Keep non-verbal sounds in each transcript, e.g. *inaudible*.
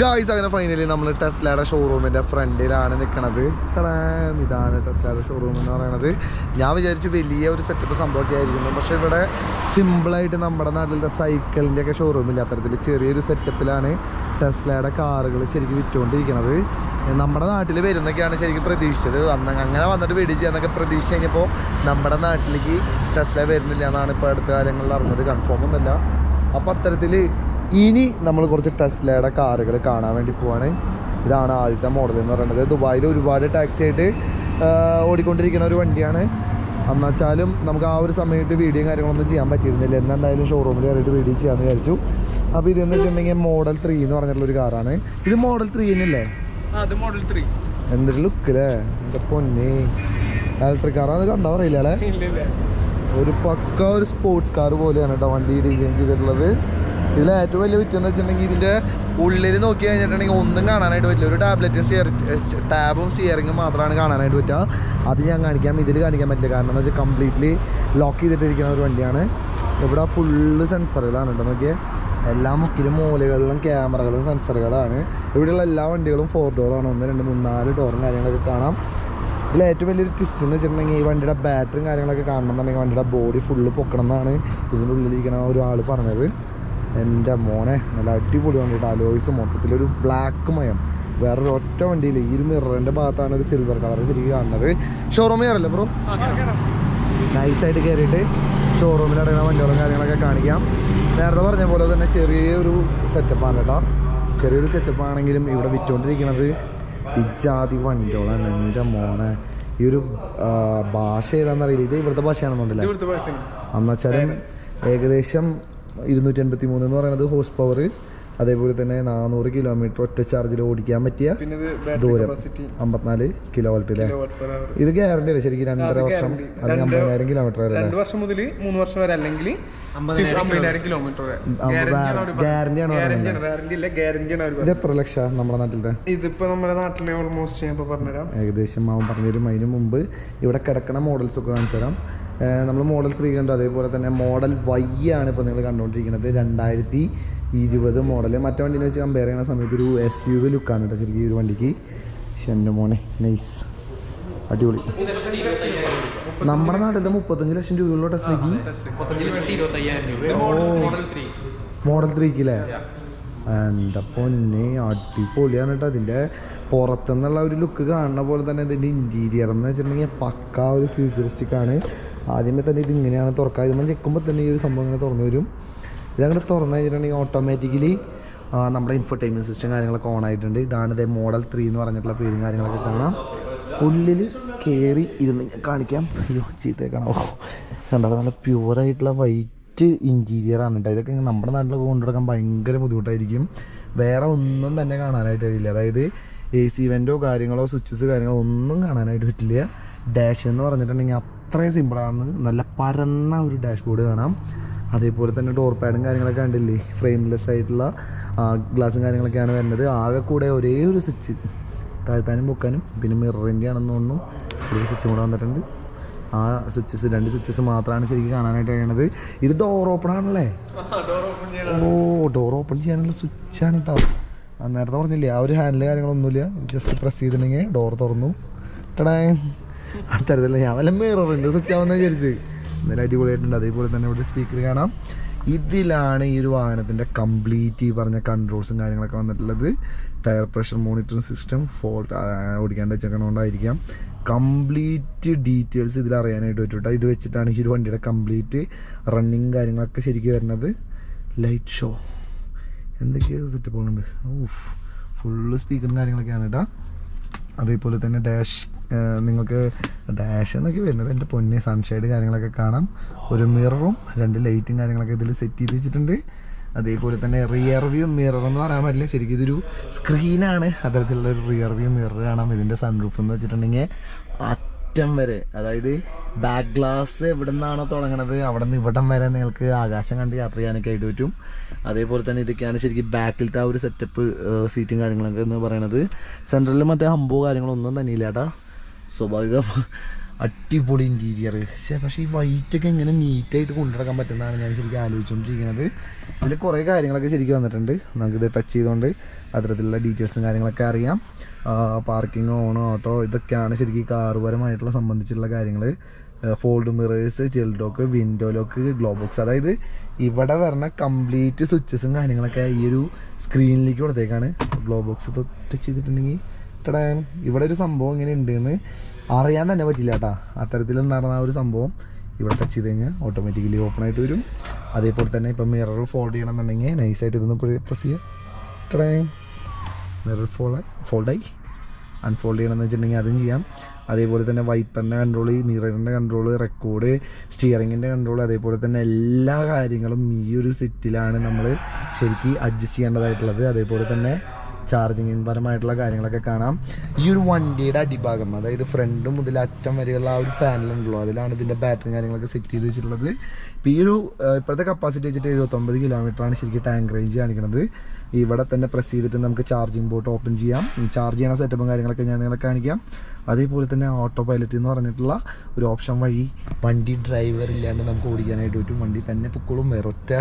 Guys അങ്ങനെ finally നമ്മൾ ടെസ്ലയുടെ ഷോറൂമിന്റെ ഫ്രണ്ടിലാണ് നിൽക്കണത് ഇതാണ് ടെസ്ലയുടെ ഷോറൂം എന്ന് പറയുന്നത് ഞാൻ വിചാരിച്ചു വലിയ ഒരു സെറ്റപ്പ് സംഭവമൊക്കെ ആയിരിക്കുന്നു. പക്ഷേ ഇവിടെ സിമ്പിളായിട്ട് നമ്മുടെ നാട്ടിലത്തെ സൈക്കിളിന്റെ ഒക്കെ ഷോറൂമില്ല അത്തരത്തിൽ ചെറിയൊരു സെറ്റപ്പിലാണ് ടെസ്ലയുടെ കാറുകൾ ശരിക്കും വിറ്റുകൊണ്ടിരിക്കുന്നത് നമ്മുടെ നാട്ടിൽ വരുന്നൊക്കെയാണ് ശരിക്കും പ്രതീക്ഷിച്ചത്. അന്ന് അങ്ങനെ വന്നിട്ട് മേടിച്ച് എന്നൊക്കെ പ്രതീക്ഷിച്ച് കഴിഞ്ഞപ്പോൾ നമ്മുടെ നാട്ടിലേക്ക് ടെസ്ല വരുന്നില്ല എന്നാണ് ഇപ്പോൾ അടുത്ത കാലങ്ങളിൽ അറിഞ്ഞത്. കൺഫേം ഒന്നുമില്ല. അപ്പോൾ അത്തരത്തിൽ ഇനി നമ്മൾ കുറച്ച് ടെസ്ലയുടെ കാറുകൾ കാണാൻ വേണ്ടി പോവാണ്. ഇതാണ് ആദ്യത്തെ മോഡൽ എന്ന് പറയുന്നത്. ദുബായിൽ ഒരുപാട് ടാക്സി ആയിട്ട് ഓടിക്കൊണ്ടിരിക്കുന്ന ഒരു വണ്ടിയാണ്. എന്നുവെച്ചാലും നമുക്ക് ആ ഒരു സമയത്ത് വീഡിയോ കാര്യങ്ങളൊന്നും ചെയ്യാൻ പറ്റിയിരുന്നില്ല. എന്നെന്തായാലും ഷോറൂമിൽ കയറിയിട്ട് വീഡിയോ ചെയ്യാമെന്ന് വിചാരിച്ചു. അപ്പോൾ ഇതെന്ന് വെച്ചിട്ടുണ്ടെങ്കിൽ മോഡൽ ത്രീ എന്ന് പറഞ്ഞിട്ടുള്ള ഒരു കാറാണ്. ഇത് മോഡൽ ത്രീ തന്നെയല്ലേ? അത് മോഡൽ ത്രീ എന്തൊരു ലുക്ക് അല്ലേ എന്റെ പൊന്നി. ഇലക്ട്രിക് കാർ കണ്ടാ പറയില്ല അല്ലേ? ഒരു പക്ക ഒരു സ്പോർട്സ് കാർ പോലെയാണ് കേട്ടോ വണ്ടി ഡിസൈൻ ചെയ്തിട്ടുള്ളത്. ഇതിൽ ഏറ്റവും വലിയ വിറ്റെന്ന് വെച്ചിട്ടുണ്ടെങ്കിൽ ഇതിന്റെ ഉള്ളിൽ നോക്കി കഴിഞ്ഞിട്ടുണ്ടെങ്കിൽ ഒന്നും കാണാനായിട്ട് പറ്റില്ല. ഒരു ടാബ്ലറ്റും സ്റ്റിയറിംഗ് ടാബും സ്റ്റിയറിങ്ങും മാത്രമാണ് കാണാനായിട്ട് പറ്റുക. അത് ഞാൻ കാണിക്കാം. ഇതിൽ കാണിക്കാൻ പറ്റില്ല. കാരണം എന്ന് വെച്ചാൽ കംപ്ലീറ്റ്ലി ലോക്ക് ചെയ്തിട്ടിരിക്കുന്ന ഒരു വണ്ടിയാണ്. ഇവിടെ ഫുള്ള് സെൻസറുകളാണ് കേട്ടോ. നോക്കിയേ. എല്ലാ മുക്കിലും മൂലകളിലും ക്യാമറകളും സെൻസറുകളാണ് ഇവിടെയുള്ള എല്ലാ വണ്ടികളും ഫോർ ഡോറാണ് ഒന്ന് രണ്ട് മൂന്ന് നാല് ഡോറും കാര്യങ്ങളൊക്കെ കാണാം. ഇതിൽ ഏറ്റവും വലിയൊരു ട്വിസ്റ്റ് എന്ന് വെച്ചിട്ടുണ്ടെങ്കിൽ ഈ വണ്ടിയുടെ ബാറ്ററിയും കാര്യങ്ങളൊക്കെ കാണണം എന്നുണ്ടെങ്കിൽ വണ്ടിയുടെ ബോഡി ഫുള്ള് പൊക്കണം എന്നാണ് ഇതിന്റെ ഉള്ളിലിരിക്കുന്ന ഒരാൾ പറഞ്ഞത്. എന്റെ മോനെ നല്ല അടിപൊളി വണ്ടിയിട്ട്. അലോയ്സ് മൊത്തത്തിലൊരു ബ്ലാക്ക് മയം. വേറൊരു ഒറ്റ വണ്ടിയിൽ ഈ ഒരു മിററിന്റെ ഭാഗത്താണ് ഒരു സിൽവർ കളർ ശരിക്കും കാണുന്നത്. ഷോറൂം കയറല്ലേ ബ്രോ നൈസായിട്ട് കയറിയിട്ട് ഷോറൂമിൽ അടങ്ങുന്ന വണ്ടികളും കാര്യങ്ങളൊക്കെ കാണിക്കാം. നേരത്തെ പറഞ്ഞ പോലെ തന്നെ ചെറിയൊരു സെറ്റപ്പാണ് കേട്ടോ. ചെറിയൊരു സെറ്റപ്പ് ആണെങ്കിലും ഇവിടെ വിറ്റുകൊണ്ടിരിക്കുന്നത് ഇജാതി വണ്ടികളാണ് എന്റെ മോനെ. ഈ ഒരു ഭാഷ ഏതാണെന്നറിയില്ല ഇത് ഇവിടുത്തെ ഭാഷയാണെന്നുണ്ടല്ലേ എന്നുവെച്ചാലും ഏകദേശം ഇരുന്നൂറ്റി എൺപത്തി മൂന്ന് എന്ന് പറയുന്നത് ഹോഴ്സ് പവർ അതേപോലെ തന്നെ നാനൂറ് കിലോമീറ്റർ ഒറ്റ ചാർജിൽ ഓടിക്കാൻ പറ്റിയ ദൂരം. കപ്പാസിറ്റി അമ്പത്തിനാല് കിലോ വോൾട്ട് അല്ലേ ഇത് ഗ്യാരണ്ടി അല്ലേ? ശരിക്കും രണ്ടര വർഷം അല്ലെങ്കിൽ അമ്പതിനായിരം കിലോമീറ്റർ വരെ രണ്ട് വർഷം മുതൽ മൂന്ന് വർഷം വരെ അല്ലെങ്കിൽ കിലോമീറ്റർ വരെ. ഗ്യാരണ്ടി ആണ് ഗ്യാരണ്ടി ആണ് ഗ്യാരണ്ടി ആണ്. അവർ ഇത് എത്ര ലക്ഷം നമ്മുടെ നാട്ടിലത്തെ? ഇതിപ്പോ നമ്മുടെ നാട്ടിലെ ഓൾമോസ്റ്റ് ഞാൻ പറഞ്ഞുതരാം. ഏകദേശം അവൻ പറഞ്ഞുതരും അതിന് മുമ്പ് ഇവിടെ കിടക്കണ മോഡൽസ് ഒക്കെ കാണിച്ചു തരാം നമ്മൾ മോഡൽ ത്രീ കണ്ടു. അതേപോലെ തന്നെ മോഡൽ വൈ ആണ് ഇപ്പോൾ നിങ്ങൾ കണ്ടുകൊണ്ടിരിക്കുന്നത്. രണ്ടായിരത്തി ഇരുപത് മോഡൽ മറ്റേ വണ്ടീനെ വെച്ച് കമ്പയർ ചെയ്യുന്ന സമയത്ത് ഒരു എസ് യു വി ലുക്കാണ് കേട്ടോ ശരിക്കും ഈ ഒരു വണ്ടിക്ക്. ഷെന്റെ എന്റെ മോനെ. നൈസ് അടിപൊളി. നമ്മുടെ നാട്ടിലെ മുപ്പത്തഞ്ച് ലക്ഷം രൂപയുള്ള ടെസ്റ്റിലേക്ക് മോഡൽ ത്രീക്ക് അല്ലേ എന്റെ പൊന്നെ അടിപൊളിയാണ് കേട്ടോ അതിന്റെ പുറത്തുനിന്നുള്ള ഒരു ലുക്ക് കാണുന്ന പോലെ തന്നെ ഇതിന്റെ ഇന്റീരിയർ എന്ന് വെച്ചിട്ടുണ്ടെങ്കിൽ പക്കാ ഒരു ഫ്യൂച്ചറിസ്റ്റിക് ആണ്. ആദ്യമേ തന്നെ ഇത് ഇങ്ങനെയാണ് തുറക്കുക. ഇത് ചെക്കുമ്പോൾ തന്നെ ഈ ഒരു സംഭവം ഇങ്ങനെ തുറന്നു വരും. ഇതങ്ങനെ തുറന്നു കഴിഞ്ഞിട്ടുണ്ടെങ്കിൽ ഓട്ടോമാറ്റിക്കലി നമ്മുടെ ഇൻഫർടൈൻമെന്റ് സിസ്റ്റം കാര്യങ്ങളൊക്കെ ഓൺ ആയിട്ടുണ്ട്. ഇതാണ് ഇതേ മോഡൽ ത്രീ എന്ന് പറഞ്ഞിട്ടുള്ള പേരും കാര്യങ്ങളൊക്കെ കാണാം. ഉള്ളിൽ കയറി ഇരുന്ന് കാണിക്കാം. അയ്യോ ചീത്തയൊക്കെയാണോ കണ്ടാൽ നല്ല പ്യുവറായിട്ടുള്ള വൈറ്റ് ഇന്റീരിയർ ആണ് കേട്ടോ. ഇതൊക്കെ നമ്മുടെ നാട്ടിലൊക്കെ കൊണ്ടുനടക്കാൻ ഭയങ്കര ബുദ്ധിമുട്ടായിരിക്കും. വേറെ ഒന്നും തന്നെ കാണാനായിട്ട് കഴിയില്ല അതായത് എ സി വെന്റോ കാര്യങ്ങളോ സ്വിച്ചസ് കാര്യങ്ങളോ ഒന്നും കാണാനായിട്ട് പറ്റില്ല. ഡാഷ് എന്ന് പറഞ്ഞിട്ടുണ്ടെങ്കിൽ അത്രയും സിമ്പിളാണ് നല്ല പരന്ന ഒരു ഡാഷ് ബോർഡ് കാണാം. അതേപോലെ തന്നെ ഡോർ പാഡും കാര്യങ്ങളൊക്കെ കണ്ടില്ലേ? ഫ്രെയിംലെസ് ആയിട്ടുള്ള ഗ്ലാസും കാര്യങ്ങളൊക്കെയാണ് വരുന്നത്. ആകെ കൂടെ ഒരേ ഒരു സ്വിച്ച് താഴ്ത്താനും പൊക്കാനും. പിന്നെ മിററിന്റെ ആണെന്ന് തോന്നുന്നു. ഒരു സ്വിച്ചും കൂടെ വന്നിട്ടുണ്ട്. ആ സ്വിച്ചസ് രണ്ട് സ്വിച്ചസ് മാത്രമാണ് ശരിക്കും കാണാനായിട്ട് കഴിയണത് ഇത് ഡോർ ഓപ്പൺ ആണല്ലേ? ഓ ഡോർ ഓപ്പൺ ചെയ്യാനുള്ള സ്വിച്ചാണ് കേട്ടോ നേരത്തെ പറഞ്ഞില്ലേ ആ ഒരു ഹാൻഡിൽ കാര്യങ്ങളൊന്നുമില്ല. ജസ്റ്റ് പ്രസ് ചെയ്തിട്ടുണ്ടെങ്കിൽ ഡോർ തുറന്നു. ടടാ അടുത്തരത്തില്ല ഞാൻ വല്ല മിററിന്റെ സ്വിച്ച് ആവുന്ന വിചാരിച്ച് നല്ല അടിപൊളിയായിട്ടുണ്ട്. അതേപോലെ തന്നെ ഇവിടെ സ്പീക്കർ കാണാം. ഇതിലാണ് ഈ ഒരു വാഹനത്തിന്റെ കംപ്ലീറ്റ് ഈ പറഞ്ഞ കൺട്രോൾസും കാര്യങ്ങളൊക്കെ വന്നിട്ടുള്ളത്. Tyre pressure monitoring system fault ഓടിക്കാണ്ട് വെച്ചേക്കണോണ്ടായിരിക്കാം. കംപ്ലീറ്റ് ഡീറ്റെയിൽസ് ഇതിൽ അറിയാനായിട്ട് പറ്റും കേട്ടോ ഇത് വെച്ചിട്ടാണ് ഈ ഒരു വണ്ടിയുടെ കംപ്ലീറ്റ് റണ്ണിങ് കാര്യങ്ങളൊക്കെ ശരിക്കും വരുന്നത്. ലൈറ്റ് ഷോ എന്തൊക്കെയോ സെറ്റപ്പുകളുണ്ട് ഫുള്ള് സ്പീക്കറും കാര്യങ്ങളൊക്കെയാണ് കേട്ടോ അതേപോലെ തന്നെ ഡാഷ് നിങ്ങൾക്ക് ഡാഷ് എന്നൊക്കെ വരുന്നത്. എന്റെ പൊന്നി സൺഷെയ്ഡ് കാര്യങ്ങളൊക്കെ കാണാം. ഒരു മിററും രണ്ട് ലൈറ്റും കാര്യങ്ങളൊക്കെ ഇതിൽ സെറ്റ് ചെയ്ത് വെച്ചിട്ടുണ്ട്. അതേപോലെ തന്നെ റിയർ വ്യൂ മിറർ എന്ന് പറയാൻ പറ്റില്ല. ശരിക്കും ഇതൊരു സ്ക്രീനാണ് അത്തരത്തിലുള്ള ഒരു റിയർ വ്യൂ മിറർ കാണാം. ഇതിന്റെ സൺറൂഫ് എന്ന് വെച്ചിട്ടുണ്ടെങ്കിൽ അറ്റം വരെ അതായത് ബാക്ക് ഗ്ലാസ് എവിടെ നിന്നാണോ തുടങ്ങണത് അവിടെ നിന്ന് ഇവിടം വരെ നിങ്ങൾക്ക് ആകാശം കണ്ട് യാത്ര ചെയ്യാനൊക്കെ ആയിട്ട് പറ്റും. അതേപോലെ തന്നെ ഇതൊക്കെയാണ് ശരിക്കും ബാക്കിലത്തെ ആ ഒരു സെറ്റപ്പ് സീറ്റും കാര്യങ്ങളൊക്കെ എന്ന് പറയുന്നത് സെൻട്രലിൽ മറ്റേ ഹംബോ കാര്യങ്ങളൊന്നും തന്നെ ഇല്ല കേട്ടാ സ്വാഭാവികം അടിപൊളി ഇന്റീരിയർ പക്ഷേ പക്ഷേ ഈ വൈറ്റൊക്കെ എങ്ങനെ നീറ്റായിട്ട് കൊണ്ടുനടക്കാൻ പറ്റുന്നതാണ് ഞാൻ ശരിക്കും ആലോചിച്ചുകൊണ്ടിരിക്കുന്നത്. ഇതിൽ കുറേ കാര്യങ്ങളൊക്കെ ശരിക്കും വന്നിട്ടുണ്ട്. നമുക്കിത് ടച്ച് ചെയ്തുകൊണ്ട് അത്തരത്തിലുള്ള ഡീറ്റെയിൽസും കാര്യങ്ങളൊക്കെ അറിയാം. പാർക്കിംഗ് ഓണോ ഓട്ടോ ഇതൊക്കെയാണ് ശരിക്കും കാറുപരമായിട്ടുള്ള സംബന്ധിച്ചുള്ള കാര്യങ്ങൾ fold mirrors lock window lock glove box അതായത് ഇവിടെ വരുന്ന കംപ്ലീറ്റ് സ്വിച്ചസും കാര്യങ്ങളൊക്കെ ഈ ഒരു സ്ക്രീനിലേക്ക് കൊടുത്തേക്കാണ്. ഗ്ലോ ബോക്സ് ടച്ച് ചെയ്തിട്ടുണ്ടെങ്കിൽ ടടാ ഇവിടെ ഒരു സംഭവം ഇങ്ങനെ ഉണ്ടെന്ന് അറിയാൻ തന്നെ പറ്റില്ല കേട്ടാ അത്തരത്തിൽ നടന്ന ഒരു സംഭവം ഇവിടെ ടച്ച് ചെയ്ത് കഴിഞ്ഞാൽ ഓട്ടോമാറ്റിക്കലി ഓപ്പൺ ആയിട്ട് വരും. അതേപോലെ തന്നെ ഇപ്പം മിറർ ഫോൾഡ് ചെയ്യണമെന്നുണ്ടെങ്കിൽ നൈസായിട്ട് ഇതൊന്ന് പ്രസ് ചെയ്യുക ടടാ മിറർ ഫോൾഡായി ഫോൾഡായി അൺഫോൾഡ് ചെയ്യണമെന്ന് വെച്ചിട്ടുണ്ടെങ്കിൽ അതും ചെയ്യാം. അതേപോലെ തന്നെ വൈപ്പറിന്റെ കൺട്രോൾ മിററിന്റെ കൺട്രോൾ റെക്കോർഡ് സ്റ്റിയറിങ്ങിന്റെ കൺട്രോൾ അതേപോലെ തന്നെ എല്ലാ കാര്യങ്ങളും ഈ ഒരു സെറ്റിലാണ് നമ്മൾ ശരിക്കും അഡ്ജസ്റ്റ് ചെയ്യേണ്ടതായിട്ടുള്ളത്. അതേപോലെ തന്നെ ചാർജിങ് പരമായിട്ടുള്ള കാര്യങ്ങളൊക്കെ കാണാം. ഈ ഒരു വണ്ടിയുടെ അടിഭാഗം അതായത് ഫ്രണ്ട് മുതൽ അറ്റം വരെയുള്ള ആ ഒരു പാനലുണ്ടല്ലോ അതിലാണ് ഇതിന്റെ ബാറ്ററി കാര്യങ്ങളൊക്കെ സെറ്റ് ചെയ്ത് വെച്ചിട്ടുള്ളത്. ഇപ്പോൾ ഈ ഒരു ഇപ്പോഴത്തെ കപ്പാസിറ്റി വെച്ചിട്ട് എഴുപത്തൊമ്പത് കിലോമീറ്ററാണ് ശരിക്കും ടാങ്ക് റേഞ്ച് കാണിക്കുന്നത് ഇവിടെ തന്നെ പ്രസ് ചെയ്തിട്ട് നമുക്ക് ചാർജിങ് ബോട്ട് ഓപ്പൺ ചെയ്യാം. ചാർജ് ചെയ്യണ സെറ്റപ്പും കാര്യങ്ങളൊക്കെ ഞാൻ നിങ്ങളെ കാണിക്കാം. അതേപോലെ തന്നെ ഓട്ടോ പൈലറ്റ് എന്ന് പറഞ്ഞിട്ടുള്ള ഒരു ഓപ്ഷൻ വഴി വണ്ടി ഡ്രൈവർ ഇല്ലാണ്ട് നമുക്ക് ഓടിക്കാനായിട്ട് പറ്റും. വണ്ടി തന്നെ പൊക്കോളും വേറൊറ്റ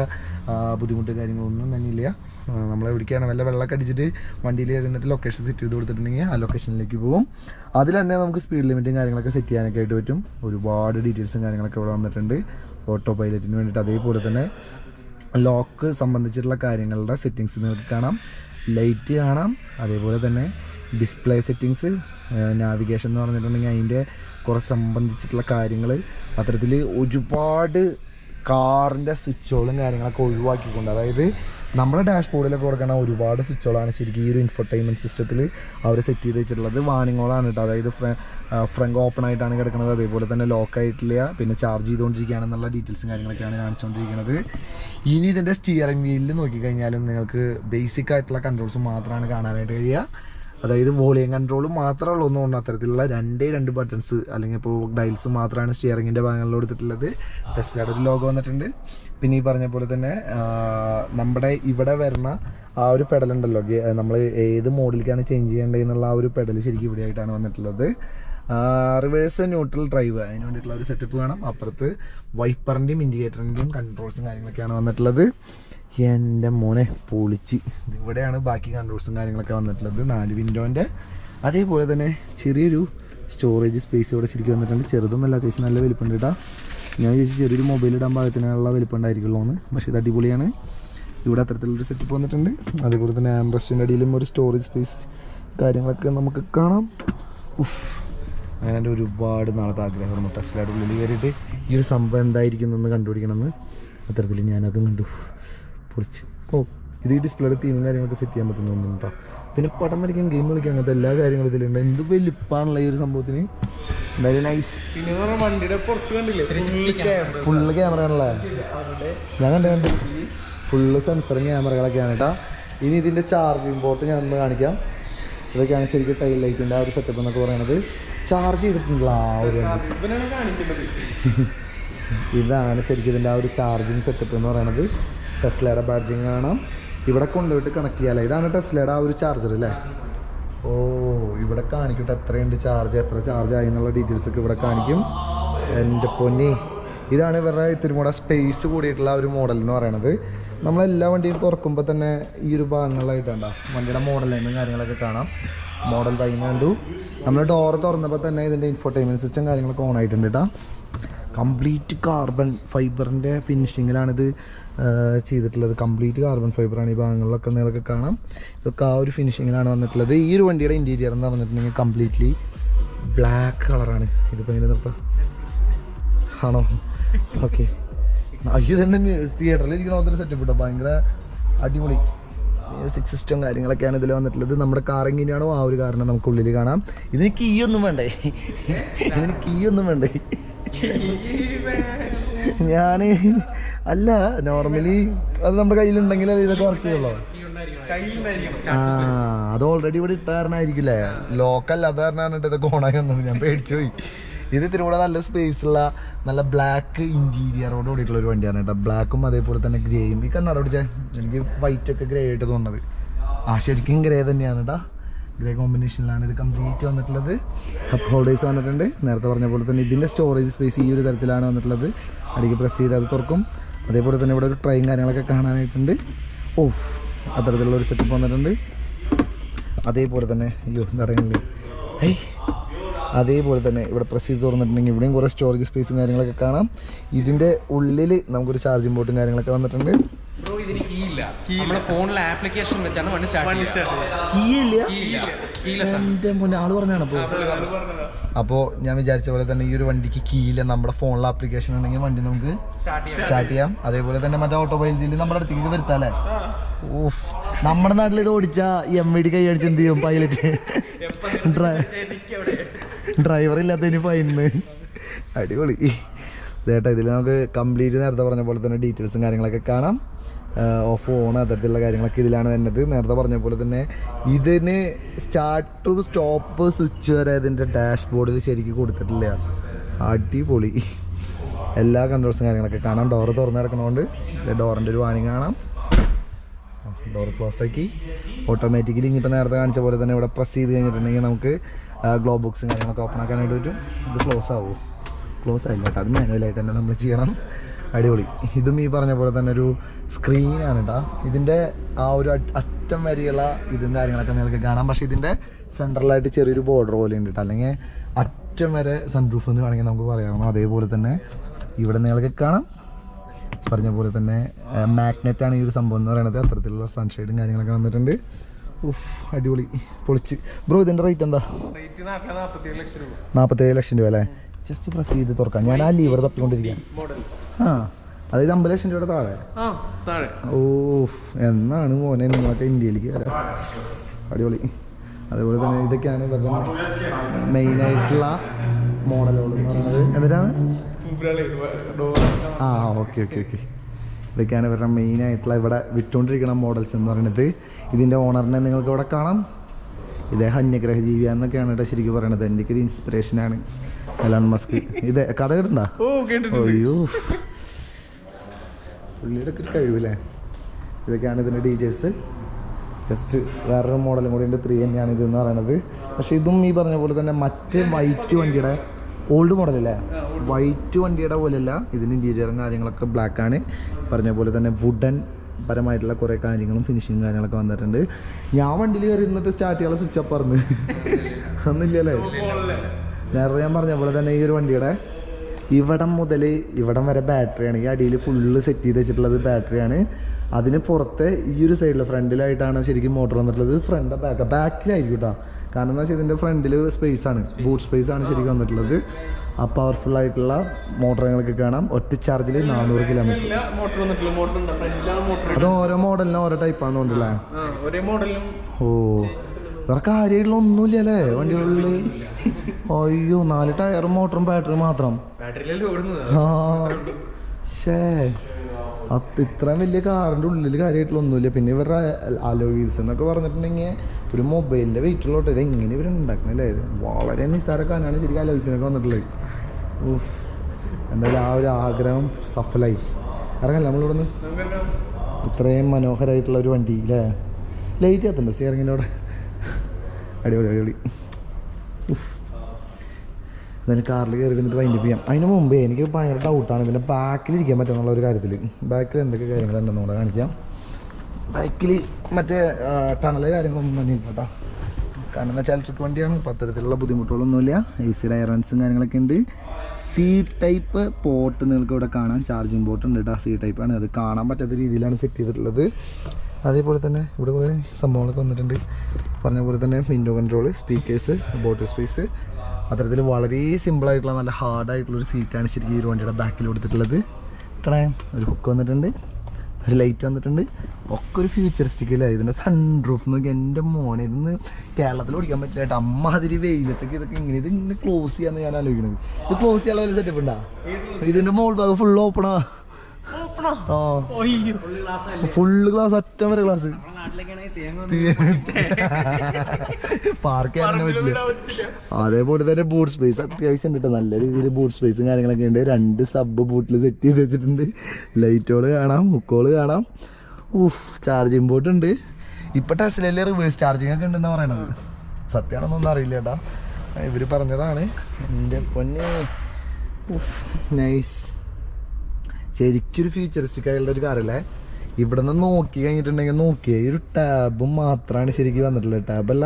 ബുദ്ധിമുട്ട് കാര്യങ്ങളൊന്നും തന്നെ ഇല്ല. നമ്മളെ എവിടേക്കാണ് വല്ല വെള്ളമൊക്കെ അടിച്ചിട്ട് വണ്ടിയിൽ ഇരുന്നിട്ട് ലൊക്കേഷൻ സെറ്റ് ചെയ്ത് കൊടുത്തിട്ടുണ്ടെങ്കിൽ ആ ലൊക്കേഷനിലേക്ക് പോകും. അതിൽ തന്നെ നമുക്ക് സ്പീഡ് ലിമിറ്റും കാര്യങ്ങളൊക്കെ സെറ്റ് ചെയ്യാനൊക്കെ ആയിട്ട് പറ്റും. ഒരുപാട് ഡീറ്റെയിൽസും കാര്യങ്ങളൊക്കെ ഇവിടെ വന്നിട്ടുണ്ട്. ഓട്ടോ പൈലറ്റിന് വേണ്ടിയിട്ട് അതേപോലെ തന്നെ ലോക്ക് സംബന്ധിച്ചിട്ടുള്ള കാര്യങ്ങളുടെ സെറ്റിങ്സ് നിങ്ങൾക്ക് കാണാം. ലൈറ്റ് കാണാം. അതേപോലെ തന്നെ ഡിസ്പ്ലേ സെറ്റിങ്സ് നാവിഗേഷൻ എന്ന് പറഞ്ഞിട്ടുണ്ടെങ്കിൽ അതിന്റെ കുറേ സംബന്ധിച്ചിട്ടുള്ള കാര്യങ്ങൾ അത്തരത്തിൽ ഒരുപാട് കാറിന്റെ സ്വിച്ചുകളും കാര്യങ്ങളൊക്കെ ഒഴിവാക്കിക്കൊണ്ട് അതായത് നമ്മുടെ ഡാഷ്ബോർഡിലൊക്കെ കൊടുക്കുന്ന ഒരുപാട് സ്വിച്ചുകളാണ് ശരിക്കും ഈ ഒരു ഇൻഫർടൈൻമെന്റ് സിസ്റ്റത്തിൽ അവർ സെറ്റ് ചെയ്ത് വെച്ചിട്ടുള്ളത്. വാണിങ്ങോളാണ് കേട്ടോ അതായത് ഫ്രങ്ക് ഓപ്പൺ ആയിട്ടാണ് കിടക്കുന്നത്. അതേപോലെ തന്നെ ലോക്ക് ആയിട്ടില്ല. പിന്നെ ചാർജ് ചെയ്തുകൊണ്ടിരിക്കുകയാണെന്നുള്ള ഡീറ്റെയിൽസും കാര്യങ്ങളൊക്കെയാണ് കാണിച്ചുകൊണ്ടിരിക്കുന്നത് ഇനി ഇതിന്റെ സ്റ്റിയറിംഗ് വീലിൽ നോക്കിക്കഴിഞ്ഞാലും നിങ്ങൾക്ക് ബേസിക് ആയിട്ടുള്ള കൺട്രോൾസ് മാത്രമാണ് കാണാനായിട്ട് കഴിയുക. അതായത് വോളിയം കൺട്രോൾ ഉള്ളൂ ഒന്നും അത്തരത്തിലുള്ള രണ്ടേ രണ്ട് ബട്ടൺസ് അല്ലെങ്കിൽ ഇപ്പോൾ ഡയൽസ് മാത്രമാണ് സ്റ്റിയറിങ്ങിന്റെ ഭാഗങ്ങളിൽ കൊടുത്തിട്ടുള്ളത് ടെസ്ലയുടെ ഒരു ലോഗോ വന്നിട്ടുണ്ട്. പിന്നെ ഈ പറഞ്ഞ പോലെ തന്നെ നമ്മുടെ ഇവിടെ വരുന്ന ആ ഒരു പെഡലുണ്ടല്ലോ നമ്മൾ ഏത് മോഡലിലേക്കാണ് ചേഞ്ച് ചെയ്യേണ്ടത് എന്നുള്ള ആ ഒരു പെഡൽ ശരിക്കും ഇവിടെ ആയിട്ടാണ് വന്നിട്ടുള്ളത് റിവേഴ്സ് ന്യൂട്രൽ ഡ്രൈവ് അതിന് വേണ്ടിയിട്ടുള്ള ഒരു സെറ്റപ്പ് വേണം. അപ്പുറത്ത് വൈപ്പറിന്റെയും ഇൻഡിക്കേറ്ററിന്റെയും കൺട്രോൾസും കാര്യങ്ങളൊക്കെയാണ് വന്നിട്ടുള്ളത്. എന്റെ മോനെ പൊളിച്ച്. ഇവിടെയാണ് ബാക്കി കൺട്രോൾസും കാര്യങ്ങളൊക്കെ വന്നിട്ടുള്ളത്. നാല് വിൻഡോന്റെ അതേപോലെ തന്നെ ചെറിയൊരു സ്റ്റോറേജ് സ്പേസ് ഇവിടെ ശരിക്കും വന്നിട്ടുണ്ട്. ചെറുതൊന്നുമല്ല അത്യാവശ്യം നല്ല വലിപ്പം കേട്ടോ ഞാൻ വിചാരിച്ചു ചെറിയൊരു മൊബൈൽ ഇടാൻ പാകത്തിനുള്ള വലിപ്പം ഉണ്ടായിരിക്കുള്ളൂ എന്ന്. പക്ഷേ ഇത് അടിപൊളിയാണ്. ഇവിടെ അത്തരത്തിലൊരു സെറ്റപ്പ് വന്നിട്ടുണ്ട്. അതേപോലെ തന്നെ ആംബ്രസ്റ്റിന്റെ അടിയിലും ഒരു സ്റ്റോറേജ് സ്പേസ് കാര്യങ്ങളൊക്കെ നമുക്ക് കാണാം. ഉഫ്. അങ്ങനെ എന്റെ ഒരുപാട് നാളത്തെ ആഗ്രഹമായിരുന്നു ടെസ്ലയുടെ ഉള്ളിൽ കയറിയിട്ട് ഈ ഒരു സംഭവം എന്തായിരിക്കും എന്ന് കണ്ടുപിടിക്കണമെന്ന് അത്തരത്തിൽ ഞാനതും കണ്ടു. പൊളിച്ച്. ഓ ഇത് ഈ ഡിസ്പ്ലേയുടെ തീമും കാര്യങ്ങളൊക്കെ സെറ്റ് ചെയ്യാൻ പറ്റുന്നു കേട്ടോ പിന്നെ പടം വരയ്ക്കാൻ ഗെയിം കളിക്കാൻ അങ്ങനത്തെ എല്ലാ കാര്യങ്ങളും ഇതിലുണ്ട്. എന്ത് വലിപ്പാണുള്ള ഈ ഒരു സംഭവത്തിന്. വെരി നൈസ് പിന്നെ വണ്ടിയുടെ പുറത്ത് കണ്ടില്ലേ? ഫുള്ള് ക്യാമറ ആണല്ലേ? ഞാൻ കണ്ടു കണ്ടു. ഫുള്ള് സെൻസറും ക്യാമറകളൊക്കെയാണ് കേട്ടോ. ഇനി ഇതിന്റെ ചാർജിങ് പോർട്ട് ഞാൻ ഒന്ന് കാണിക്കാം. ഇതൊക്കെയാണ് ശരിക്കും ടൈൽ ലൈറ്റിന്റെ ആ ഒരു സെറ്റപ്പ് എന്നൊക്കെ പറയുന്നത്. ചാർജ് ചെയ്തിട്ടുള്ള ആ ഒരു *laughs* ഇതാണ് ശരിക്കും ഇതിന്റെ ആ ഒരു ചാർജിങ് സെറ്റപ്പ് എന്ന് പറയുന്നത്. ടെസ്ലയുടെ ബാഡ്ജിങ് കാണാം. ഇവിടെ കൊണ്ടുപോയിട്ട് കണക്ട് ചെയ്യാല്ലേ? ഇതാണ് ടെസ്ലയുടെ ആ ഒരു ചാർജർ അല്ലേ ഓ ഇവിടെ കാണിക്കട്ടെ എത്രയുണ്ട് ചാർജ് എത്ര ചാർജ് ആയി എന്നുള്ള ഡീറ്റെയിൽസ് ഒക്കെ ഇവിടെ കാണിക്കും. എന്റെ പൊന്നി. ഇതാണ് ഇവരുടെ ഇത്തിരി കൂടെ സ്പേസ് കൂടിയിട്ടുള്ള ഒരു മോഡൽ എന്ന് പറയുന്നത് നമ്മളെല്ലാ വണ്ടിയും തുറക്കുമ്പോൾ തന്നെ ഈ ഒരു ഭാഗങ്ങളിലായിട്ടുണ്ട. വണ്ടിയുടെ മോഡൽ ലൈനും കാര്യങ്ങളൊക്കെ കാണാം. മോഡൽ വൈൻ കണ്ടു. നമ്മൾ ഡോർ തുറന്നപ്പോൾ തന്നെ ഇതിന്റെ ഇൻഫോർടൈൻമെന്റ് സിസ്റ്റം കാര്യങ്ങളൊക്കെ ഓൺ ആയിട്ടുണ്ട് കേട്ടോ കംപ്ലീറ്റ് കാർബൺ ഫൈബറിന്റെ ഫിനിഷിങ്ങിലാണിത് ചെയ്തിട്ടുള്ളത്. കംപ്ലീറ്റ് കാർബൺ ഫൈബറാണ് ഈ ഭാഗങ്ങളിലൊക്കെ നിങ്ങൾക്ക് കാണാം. ഇതൊക്കെ ആ ഒരു ഫിനിഷിങ്ങിലാണ് വന്നിട്ടുള്ളത്. ഈ ഒരു വണ്ടിയുടെ ഇന്റീരിയർ എന്ന് പറഞ്ഞിട്ടുണ്ടെങ്കിൽ കംപ്ലീറ്റ്ലി ബ്ലാക്ക് കളറാണ് ഇതിപ്പോൾ ഇങ്ങനെ നിർത്താം. ആണോ? ഓക്കെ അയ്യോ ഇതെന്നെ തിയേറ്ററിൽ ഇരിക്കണ അത്ര സെറ്റപ്പ് കേട്ടോ ഭയങ്കര അടിപൊളി. മ്യൂസിക് സിസ്റ്റം കാര്യങ്ങളൊക്കെയാണ് ഇതിൽ വന്നിട്ടുള്ളത്. നമ്മുടെ കാർ എങ്ങനെയാണോ ആ ഒരു കാരണം നമുക്ക് ഉള്ളിൽ കാണാം. ഇതിന് കീ ഒന്നും വേണ്ടേ? ഇതിന് കീ ഒന്നും വേണ്ടേ? ഞാൻ അല്ല നോർമലി അത് നമ്മുടെ കയ്യിലുണ്ടെങ്കിൽ ഇതൊക്കെ വർക്ക് ചെയ്യുള്ളൂ? കയ്യിലുണ്ടായിരിക്കണം ആ അത് ഓൾറെഡി ഇവിടെ ഇട്ടാരനായിരിക്കില്ലേ ലോക്കൽ അത് കാരണമാണ് ഇതൊക്കെ ഓണായി വന്നത്. ഞാൻ പേടിച്ചു പോയി. ഇത് ഇത്തിരി കൂടെ നല്ല സ്പേസ് ഉള്ള നല്ല ബ്ലാക്ക് ഇന്റീരിയറോട് കൂടിയിട്ടുള്ള ഒരു വണ്ടിയാണ് കേട്ടോ. ബ്ലാക്കും അതേപോലെ തന്നെ ഗ്രേയും ഈ കണ്ണട പിടിച്ചേ? എനിക്ക് വൈറ്റ് ഒക്കെ ഗ്രേ ആയിട്ട് തോന്നുന്നത്. ആ ശരിക്കും ഗ്രേ തന്നെയാണ് കേട്ടോ ഗ്രേ കോമ്പിനേഷനിലാണ് ഇത് കംപ്ലീറ്റ് വന്നിട്ടുള്ളത്. കപ്പ് ഹോൾഡേഴ്സ് വന്നിട്ടുണ്ട്. നേരത്തെ പറഞ്ഞ പോലെ തന്നെ ഇതിന്റെ സ്റ്റോറേജ് സ്പേസ് ഈ ഒരു തരത്തിലാണ് വന്നിട്ടുള്ളത്. അടിക്ക് പ്രസ് ചെയ്ത് അത് തുറക്കും. അതേപോലെ തന്നെ ഇവിടെ ഒരു ട്രെയിൻ കാര്യങ്ങളൊക്കെ കാണാനായിട്ടുണ്ട്. ഓ അത്തരത്തിലുള്ള ഒരു സെറ്റപ്പ് വന്നിട്ടുണ്ട്. അതേപോലെ തന്നെ അയ്യോ എന്താ പറയുന്നില്ലേ അതേപോലെ തന്നെ ഇവിടെ പ്രസ് ചെയ്ത് തുറന്നിട്ടുണ്ടെങ്കിൽ ഇവിടെയും കുറേ സ്റ്റോറേജ് സ്പേസും കാര്യങ്ങളൊക്കെ കാണാം. ഇതിന്റെ ഉള്ളിൽ നമുക്കൊരു ചാർജിങ് പോർട്ടും കാര്യങ്ങളൊക്കെ വന്നിട്ടുണ്ട്. ഇല്ല നമ്മുടെ ഫോണിലെ ആപ്ലിക്കേഷൻ വെച്ചാണ് വണ്ടി സ്റ്റാർട്ട് മുന്നേ ആൾ പറഞ്ഞാണ് അപ്പോൾ അപ്പോൾ ഞാൻ വിചാരിച്ച പോലെ തന്നെ ഈ ഒരു വണ്ടിക്ക് കീയില്ല നമ്മുടെ ഫോണിലെ ആപ്ലിക്കേഷൻ ഉണ്ടെങ്കിൽ വണ്ടി നമുക്ക് സ്റ്റാർട്ട് ചെയ്യാം. സ്റ്റാർട്ട് ചെയ്യാം. അതേപോലെ തന്നെ മറ്റേ ഓട്ടോ പൈലറ്റിൽ നമ്മുടെ അടുത്തേക്ക് വരുത്താല്ലേ ഓഫ് നമ്മുടെ നാട്ടിൽ ഇത് ഓടിച്ച എം വി ഡി കൈ അടിച്ച് എന്ത് ചെയ്യും പൈലറ്റ്? ഡ്രൈവർ ഇല്ലാത്തതിന് ഫൈന്ന് അടിപൊളി. ചേട്ടാ ഇതിൽ നമുക്ക് കംപ്ലീറ്റ് നേരത്തെ പറഞ്ഞ പോലെ തന്നെ ഡീറ്റെയിൽസും കാര്യങ്ങളൊക്കെ കാണാം. ഓഫ് ഓൺ അത്തരത്തിലുള്ള കാര്യങ്ങളൊക്കെ ഇതിലാണ് വരുന്നത്. നേരത്തെ പറഞ്ഞ പോലെ തന്നെ ഇതിന് സ്റ്റാർട്ട് സ്റ്റോപ്പ് സ്വിച്ച് വരെ ഇതിന്റെ ഡാഷ് ബോർഡിൽ ശരിക്കും കൊടുത്തിട്ടില്ല. അടിപൊളി. എല്ലാ കൺട്രോൾസും കാര്യങ്ങളൊക്കെ കാണാം. ഡോറ് തുറന്നു കിടക്കണതുകൊണ്ട് ഡോറിന്റെ ഒരു വാണിംഗ് കാണാം. ഡോർ ക്ലോസ് ആക്കി. ഓട്ടോമാറ്റിക്കലി ഇനിയിപ്പോൾ നേരത്തെ കാണിച്ച പോലെ തന്നെ ഇവിടെ പ്രസ് ചെയ്ത് കഴിഞ്ഞിട്ടുണ്ടെങ്കിൽ നമുക്ക് ഗ്ലോ ബോക്സും കാര്യങ്ങളൊക്കെ ഓപ്പൺ ആക്കാനായിട്ട് പറ്റും. ഇത് ക്ലോസ് ആവും. ക്ലോസ് ആയില്ല കേട്ടോ അത് മാനുവലായിട്ട് തന്നെ നമ്മൾ ചെയ്യണം. അടിപൊളി. ഇതും ഈ പറഞ്ഞ പോലെ തന്നെ ഒരു സ്ക്രീനാണ് കേട്ടോ ഇതിന്റെ ആ ഒരു അറ്റ് വരെയുള്ള ഇതും കാര്യങ്ങളൊക്കെ നിങ്ങൾക്ക് കാണാം. പക്ഷേ ഇതിന്റെ സെൻട്രലായിട്ട് ചെറിയൊരു ബോർഡർ പോലെ ഉണ്ട് കേട്ടോ അല്ലെങ്കിൽ അറ്റം വരെ സൺ റൂഫ് എന്ന് വേണമെങ്കിൽ നമുക്ക് പറയാം. അതേപോലെ തന്നെ ഇവിടെ നിങ്ങൾക്ക് കാണാം. പറഞ്ഞ പോലെ തന്നെ മാഗ്നറ്റ് ആണ് ഈ ഒരു സംഭവം എന്ന് പറയുന്നത് അത്തരത്തിലുള്ള സൺഷെയ്ഡും കാര്യങ്ങളൊക്കെ വന്നിട്ടുണ്ട്. ഉഫ് അടിപൊളി. പൊളിച്ച്. ബ്രോ ഇതിന്റെ റേറ്റ് എന്താ? നാൽപ്പത്തേഴ് ലക്ഷം രൂപ അല്ലേ? ജസ്റ്റ് പ്രസ് ചെയ്ത് തുറക്കാം. ഞാൻ ആ ലീവർ തപ്പിക്കൊണ്ടിരിക്കാം ആ അതായത് അമ്പത് ലക്ഷം രൂപയുടെ താഴെ. ഓ എന്നാണ് മോനെ നിങ്ങളൊക്കെ ഇന്ത്യയിലേക്ക് വരാം അടിപൊളി. അതേപോലെ തന്നെ ഇതൊക്കെയാണ് ഇവരുടെ മെയിനായിട്ടുള്ള മോഡലുകൾ എന്ന് പറയുന്നത്. എന്നിട്ടാണ്? ആ ഓക്കെ ഓക്കെ ഓക്കെ. ഇതൊക്കെയാണ് ഇവരുടെ മെയിനായിട്ടുള്ള ഇവിടെ വിറ്റുകൊണ്ടിരിക്കുന്ന മോഡൽസ് എന്ന് പറയുന്നത്. ഇതിന്റെ ഓണറിനെ നിങ്ങൾക്ക് ഇവിടെ കാണാം. ഇദ്ദേഹം അന്യഗ്രഹ ജീവിയാന്നൊക്കെയാണ് കേട്ടോ ശരിക്കും പറയണത്. എന്റെ ഒരു ഇൻസ്പിറേഷനാണ് എലൺ മസ്ക് ഇത് കഥ കേട്ടിട്ടുണ്ട്? അയ്യോ. പുള്ളിയുടെ ഒക്കെ കഴിവില്ലേ? ഇതൊക്കെയാണ് ഇതിന്റെ ഡീറ്റെയിൽസ് ജസ്റ്റ് വേറൊരു മോഡലും കൂടി ഉണ്ട്. ത്രീ തന്നെയാണ് ഇതെന്ന് പറയണത്. പക്ഷേ ഇതും ഈ പറഞ്ഞ പോലെ തന്നെ മറ്റ് വൈറ്റ് വണ്ടിയുടെ ഓൾഡ് മോഡലല്ലേ വൈറ്റ് വണ്ടിയുടെ പോലെയല്ല. ഇതിന്റെ ഇന്റീരിയറും കാര്യങ്ങളൊക്കെ ബ്ലാക്കാണ് ആണ്. പറഞ്ഞ പോലെ തന്നെ വുഡൻ പരമായിട്ടുള്ള കുറേ കാര്യങ്ങളും ഫിനിഷിങ് കാര്യങ്ങളൊക്കെ വന്നിട്ടുണ്ട്. ഞാൻ വണ്ടിയിൽ കയറി ഇരുന്നിട്ട് സ്റ്റാർട്ട് ചെയ്യാനുള്ള സ്വിച്ച് അപ്പ് പറഞ്ഞു ഒന്നുമില്ലല്ലേ നേരത്തെ ഞാൻ പറഞ്ഞ പോലെ തന്നെ ഈ ഒരു വണ്ടിയുടെ ഇവിടം മുതൽ ഇവിടം വരെ ബാറ്ററിയാണ് ഈ അടിയിൽ ഫുള്ള് സെറ്റ് ചെയ്ത് വെച്ചിട്ടുള്ളത് ബാറ്ററിയാണ് അതിന് പുറത്തെ ഈ ഒരു സൈഡിൽ ഫ്രണ്ടിലായിട്ടാണ് ശരിക്കും മോട്ടോർ വന്നിട്ടുള്ളത്. ഫ്രണ്ട് ബാക്ക് ബാക്കിലായിരിക്കും കേട്ടോ കാരണം എന്താ വെച്ചാൽ ഇതിന്റെ ഫ്രണ്ടിൽ സ്പേസ് ആണ്. ബൂട്ട് സ്പേസ് ആണ് ശരിക്കും വന്നിട്ടുള്ളത്. ആ പവർഫുൾ ആയിട്ടുള്ള മോട്ടറുകളൊക്കെ കാണാം. ഒറ്റ ചാർജിൽ നാനൂറ് കിലോമീറ്റർ അത് ഓരോ മോഡലിനും ഓരോ ടൈപ്പാണ് കൊണ്ടല്ലേ ഓ. വേറെ കാര്യമായിട്ടുള്ള ഒന്നുമില്ല അല്ലേ? വണ്ടികളിൽ അയ്യോ നാല് ടയറും മോട്ടറും ബാറ്ററി മാത്രം. ആ. അത് ഇത്രയും വലിയ കാറിന്റെ ഉള്ളിൽ കാര്യമായിട്ടുള്ള ഒന്നുമില്ല. പിന്നെ ഇവരുടെ അലോ വീൽസ് എന്നൊക്കെ പറഞ്ഞിട്ടുണ്ടെങ്കിൽ ഒരു മൊബൈലിന്റെ വെയിറ്റുള്ളോട്ടെ ഇത് എങ്ങനെ ഇവർ ഉണ്ടാക്കണല്ലേ? ഇത് വളരെ നിസ്സാരക്കാനാണ് ശരിക്കും അലോ വന്നിട്ടുള്ളത്. ഊഫ് എന്തായാലും ആ ഒരു ആഗ്രഹം സഫലായി. ഇറങ്ങല്ലേ നമ്മളിവിടെ നിന്ന് ഇത്രയും മനോഹരമായിട്ടുള്ള ഒരു വണ്ടി അല്ലേ ലൈറ്റ് കത്തുണ്ട് സ്റ്റിയറിങ്ങിന്റെ അവിടെ? അടിപൊളി അടിപൊളി. എന്തായാലും കാറിൽ കയറി ഇരുന്നിട്ട് വൈൻഡപ്പ് ചെയ്യാം. അതിന് മുമ്പേ എനിക്ക് ഭയങ്കര ഡൗട്ടാണ് ഇതിന്റെ ബാക്കിൽ ഇരിക്കാൻ പറ്റുന്നുള്ള ഒരു കാര്യത്തിൽ ബാക്കിൽ എന്തൊക്കെ കാര്യങ്ങളുണ്ടെന്ന് കൂടെ കാണിക്കാം. ബാക്കിൽ മറ്റേ ടണൽ കാര്യങ്ങളൊന്നും തന്നെ ഇല്ല കേട്ടോ. കാരണം എന്താ വെച്ചാൽ ഇലക്ട്രിക് വണ്ടിയാണ് ഇപ്പോൾ അത്തരത്തിലുള്ള ബുദ്ധിമുട്ടുകളൊന്നുമില്ല എ സി ഡയറൻസും കാര്യങ്ങളൊക്കെ ഉണ്ട്. സി ടൈപ്പ് പോർട്ട് നിങ്ങൾക്ക് ഇവിടെ കാണാം. ചാർജിങ് പോർട്ട് ഉണ്ട് കേട്ടോ സി ടൈപ്പാണ് അത് കാണാൻ പറ്റാത്ത രീതിയിലാണ് സെറ്റ് ചെയ്തിട്ടുള്ളത്. അതേപോലെ തന്നെ ഇവിടെ കുറേ സംഭവങ്ങളൊക്കെ വന്നിട്ടുണ്ട്. പറഞ്ഞ പോലെ തന്നെ window control speakers bottle space അത്തരത്തിൽ വളരെ സിമ്പിളായിട്ടുള്ള നല്ല ഹാർഡായിട്ടുള്ളൊരു സീറ്റാണ് ശരിക്കും ഈ ഒരു വണ്ടിയുടെ ബാക്കിൽ കൊടുത്തിട്ടുള്ളത്. ഇട്ടണേ ഒരു ഹുക്ക് വന്നിട്ടുണ്ട് ഒരു ലൈറ്റ് വന്നിട്ടുണ്ട്. ഒക്കെ ഒരു ഫ്യൂച്ചറിസ്റ്റിക് അല്ലേ? ഇതിന്റെ സൺ റൂഫ് നോക്കി എന്റെ മോനെ ഇതൊന്ന് കേരളത്തിൽ ഓടിക്കാൻ പറ്റില്ല കേട്ടോ. അമ്മാതിരി വെയിലത്തൊക്കെ ഇതൊക്കെ ഇങ്ങനെ ഇത് ഇങ്ങനെ ക്ലോസ് ചെയ്യാന്ന് ഞാൻ ആലോചിക്കുന്നത് ഇത് ക്ലോസ് ചെയ്യാനുള്ള വല്ല സെറ്റപ്പ് ഉണ്ടാ? ഇതിന്റെ മോൾ ഭാഗം ഫുൾ ഓപ്പണാ ഫുള്ള് ഗ്ലാസ് അറ്റം വരെ ഗ്ലാസ് പാർക്ക് പറ്റില്ല അതേപോലെ തന്നെ ബൂട്ട് സ്പേസ് അത്യാവശ്യം ഉണ്ട് നല്ല രീതിയിൽ ബൂട്ട് സ്പേസും കാര്യങ്ങളൊക്കെ ഉണ്ട്. രണ്ട് സബ് ബൂട്ടിൽ സെറ്റ് ചെയ്ത് വെച്ചിട്ടുണ്ട്. ലൈറ്റുകൾ കാണാം ഹുക്കുകൾ കാണാം. ഊഫ് ചാർജിങ് ബോർഡ് ഉണ്ട്. ഇപ്പൊ ടെസ്ലയിൽ റിവേഴ്സ് ചാർജിങ് ഒക്കെ ഉണ്ടെന്ന് പറയണത്. സത്യമാണെന്നൊന്നും അറിയില്ല ചേട്ടാ ഇവർ പറഞ്ഞതാണ്. എന്റെ പൊന്നെ. നൈസ് ശരിക്കൊരു ഫ്യൂച്ചറിസ്റ്റിക് ആയുള്ള ഒരു കാറല്ലേ? ഇവിടെ നിന്ന് നോക്കി കഴിഞ്ഞിട്ടുണ്ടെങ്കിൽ നോക്കിയേ ഒരു ടാബും മാത്രമാണ് ശരിക്കും വന്നിട്ടുള്ളത്. ടാബല്ല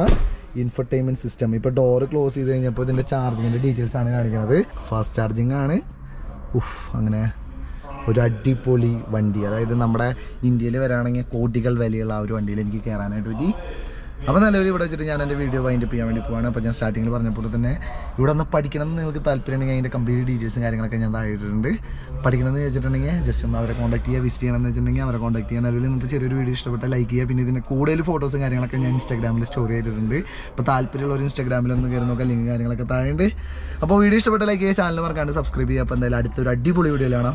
ഇൻഫർടൈൻമെന്റ് സിസ്റ്റം ഇപ്പോൾ ഡോറ് ക്ലോസ് ചെയ്ത് കഴിഞ്ഞപ്പോൾ ഇതിന്റെ ചാർജിങ്ങിന്റെ ഡീറ്റെയിൽസ് ആണ് കാണിക്കുന്നത്. ഫാസ്റ്റ് ചാർജിങ് ആണ്. ഉഫ് അങ്ങനെ ഒരു അടിപൊളി വണ്ടി. അതായത് നമ്മുടെ ഇന്ത്യയിൽ വരാണെങ്കിൽ കോടികൾ വിലയുള്ള ആ ഒരു വണ്ടിയിൽ എനിക്ക് കയറാനായിട്ട് പറ്റി. അപ്പോൾ നിലവിൽ ഇവിടെ വെച്ചിട്ട് ഞാൻ എന്റെ വീഡിയോ വൈൻഡപ്പ് ചെയ്യാൻ വേണ്ടി പോവാണ്. അപ്പോൾ ഞാൻ സ്റ്റാർട്ടിങ്ങിൽ പറഞ്ഞപ്പോൾ തന്നെ ഇവിടെ ഒന്ന് പഠിക്കണം എന്ന് നിങ്ങൾക്ക് താല്പര്യമുണ്ടെങ്കിൽ അതിന്റെ കംപ്ലീറ്റ് ഡീറ്റെയിൽസും കാര്യങ്ങളൊക്കെ ഞാൻ താഴെ ഇട്ടിട്ടുണ്ട്. പഠിക്കണം എന്ന് വെച്ചിട്ടുണ്ടെങ്കിൽ ജസ്റ്റ് ഒന്ന് അവരെ കോൺടാക്ട് ചെയ്യുക വിസിറ്റ് ചെയ്യണം എന്ന് വെച്ചിട്ടുണ്ടെങ്കിൽ അവരെ കോൺടാക്ട് ചെയ്യാൻ നിലവിൽ നിങ്ങൾക്ക് ചെറിയൊരു വീഡിയോ ഇഷ്ടപ്പെട്ടാൽ ലൈക്ക് ചെയ്യുക പിന്നെ ഇതിന്റെ കൂടുതൽ ഫോട്ടോസും കാര്യങ്ങളൊക്കെ ഞാൻ ഇൻസ്റ്റാഗ്രാമിൽ സ്റ്റോറി ചെയ്തിട്ടുണ്ട് അപ്പോൾ താല്പര്യമുള്ളവർ ഇൻസ്റ്റാഗ്രാമിൽ ഒന്ന് കയറി നോക്കാം. ലിങ്ക് കാര്യങ്ങളൊക്കെ താഴെ ഉണ്ട്. അപ്പോൾ വീഡിയോ ഇഷ്ടപ്പെട്ട ലൈക്ക് ചെയ്യുക ചാനൽ മറക്കാണ്ട് സബ്സ്ക്രൈബ് ചെയ്യുക. അപ്പോൾ എന്തായാലും അടുത്തൊരു അടിപൊളി വീഡിയോയിലാണ്